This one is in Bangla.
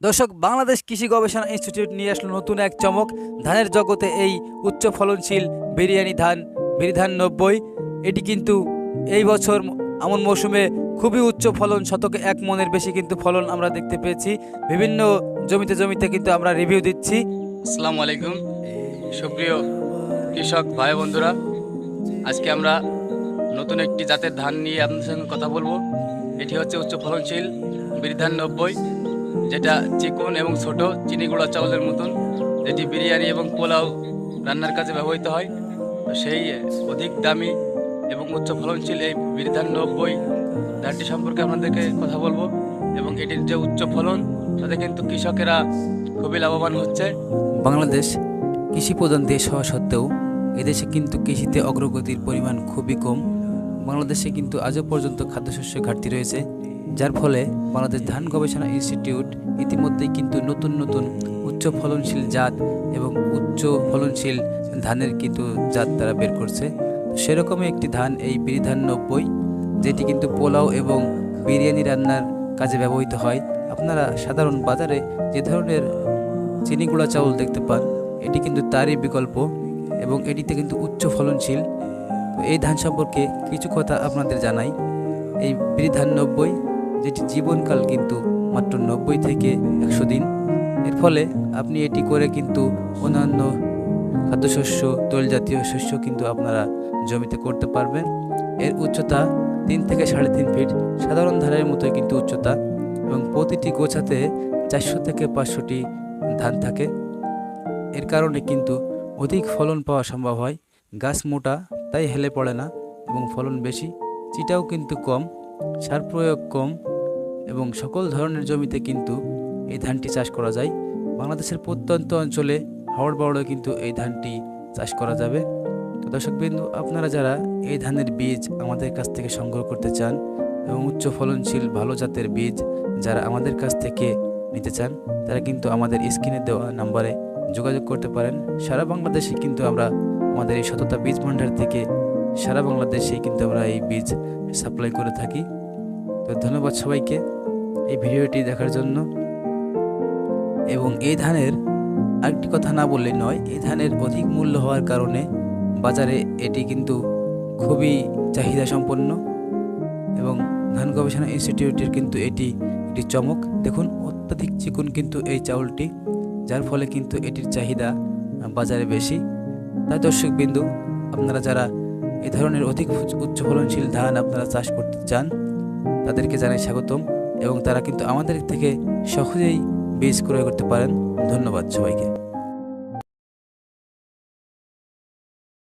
দর্শক, বাংলাদেশ কৃষি গবেষণা ইনস্টিটিউট নিয়ে আসলো নতুন এক চমক। ধানের জগতে এই উচ্চ ফলনশীল বিরিয়ানি ধান, বিরিধান নব্বই। এটি কিন্তু এই বছর আমন মৌসুমে খুবই উচ্চ ফলন, শতকে এক মনের বেশি কিন্তু ফলন আমরা দেখতে পেয়েছি। বিভিন্ন জমিতে জমিতে কিন্তু আমরা রিভিউ দিচ্ছি। আসসালামু আলাইকুম। সুপ্রিয় কৃষক ভাই বন্ধুরা, আজকে আমরা নতুন একটি জাতের ধান নিয়ে আপনাদের সঙ্গে কথা বলব। এটি হচ্ছে উচ্চ ফলনশীল বিরিধান নব্বই। যেটা চিকন এবং ছোট, চিনি গুঁড়া চাউলের মতন, যেটি বিরিয়ানি এবং পোলাও রান্নার কাজে ব্যবহৃত হয়। সেই অধিক দামি এবং উচ্চ ফলনশীল এই বিরিধান নব্বই ধানটি সম্পর্কে আপনাদেরকে কথা বলব এবং এটির যে উচ্চ ফলন, তাতে কিন্তু কৃষকেরা খুবই লাভবান হচ্ছে। বাংলাদেশ কৃষি প্রধান দেশ হওয়া সত্ত্বেও এদেশে কিন্তু কৃষিতে অগ্রগতির পরিমাণ খুবই কম। বাংলাদেশে কিন্তু আজও পর্যন্ত খাদ্যশস্য ঘাটতি রয়েছে। যার ফলে বাংলাদেশ ধান গবেষণা ইনস্টিটিউট ইতিমধ্যেই কিন্তু নতুন নতুন উচ্চ ফলনশীল জাত এবং উচ্চ ফলনশীল ধানের কিন্তু জাত তারা বের করছে। সেরকমই একটি ধান, এই বিরি ধান নব্বই যেটি কিন্তু পোলাও এবং বিরিয়ানি রান্নার কাজে ব্যবহৃত হয়। আপনারা সাধারণ বাজারে যে ধরনের চিনি গুঁড়া চাউল দেখতে পান, এটি কিন্তু তারই বিকল্প এবং এটিতে কিন্তু উচ্চ ফলনশীল। এই ধান সম্পর্কে কিছু কথা আপনাদের জানাই। এই বিধান নব্বই যেটি জীবনকাল কিন্তু মাত্র নব্বই থেকে একশো দিন। এর ফলে আপনি এটি করে কিন্তু অন্যান্য খাদ্যশস্য তৈল জাতীয় শস্য কিন্তু আপনারা জমিতে করতে পারবেন। এর উচ্চতা তিন থেকে সাড়ে তিন ফিট, সাধারণ ধানের মতোই কিন্তু উচ্চতা এবং প্রতিটি গোছাতে চারশো থেকে পাঁচশোটি ধান থাকে। এর কারণে কিন্তু অধিক ফলন পাওয়া সম্ভব হয়। গাছ মোটা, তাই হেলে পড়ে না এবং ফলন বেশি। চিটাও কিন্তু কম, সার প্রয়োগ কম এবং সকল ধরনের জমিতে কিন্তু এই ধানটি চাষ করা যায়। বাংলাদেশের প্রত্যন্ত অঞ্চলে হাওড় বাওড়ে কিন্তু এই ধানটি চাষ করা যাবে। তো দর্শকবিন্দু আপনারা যারা এই ধানের বীজ আমাদের কাছ থেকে সংগ্রহ করতে চান এবং উচ্চ ফলনশীল ভালো জাতের বীজ যারা আমাদের কাছ থেকে নিতে চান, তারা কিন্তু আমাদের স্ক্রিনে দেওয়া নাম্বারে যোগাযোগ করতে পারেন। সারা বাংলাদেশে কিন্তু আমরা আমাদের এই সততা বীজ ভাণ্ডার থেকে সারা বাংলাদেশে কিন্তু আমরা এই বীজ সাপ্লাই করে থাকি। তো ধন্যবাদ সবাইকে এই ভিডিওটি দেখার জন্য। এবং এই ধানের আরেকটি কথা না বললেই নয়, এই ধানের অধিক মূল্য হওয়ার কারণে বাজারে এটি কিন্তু খুবই চাহিদা সম্পন্ন এবং ধান গবেষণা ইনস্টিটিউটের কিন্তু এটি একটি চমক। দেখুন, অত্যাধিক চিকুন কিন্তু এই চাউলটি, যার ফলে কিন্তু এটির চাহিদা বাজারে বেশি। তাই দর্শক বিন্দু, আপনারা যারা এ ধরনের অধিক উচ্চ ফলনশীল ধান আপনারা চাষ করতে চান তাদেরকে জানাই স্বাগতম এবং তারা কিন্তু আমাদের থেকে সহজেই বীজ ক্রয় করতে পারেন। ধন্যবাদ সবাইকে।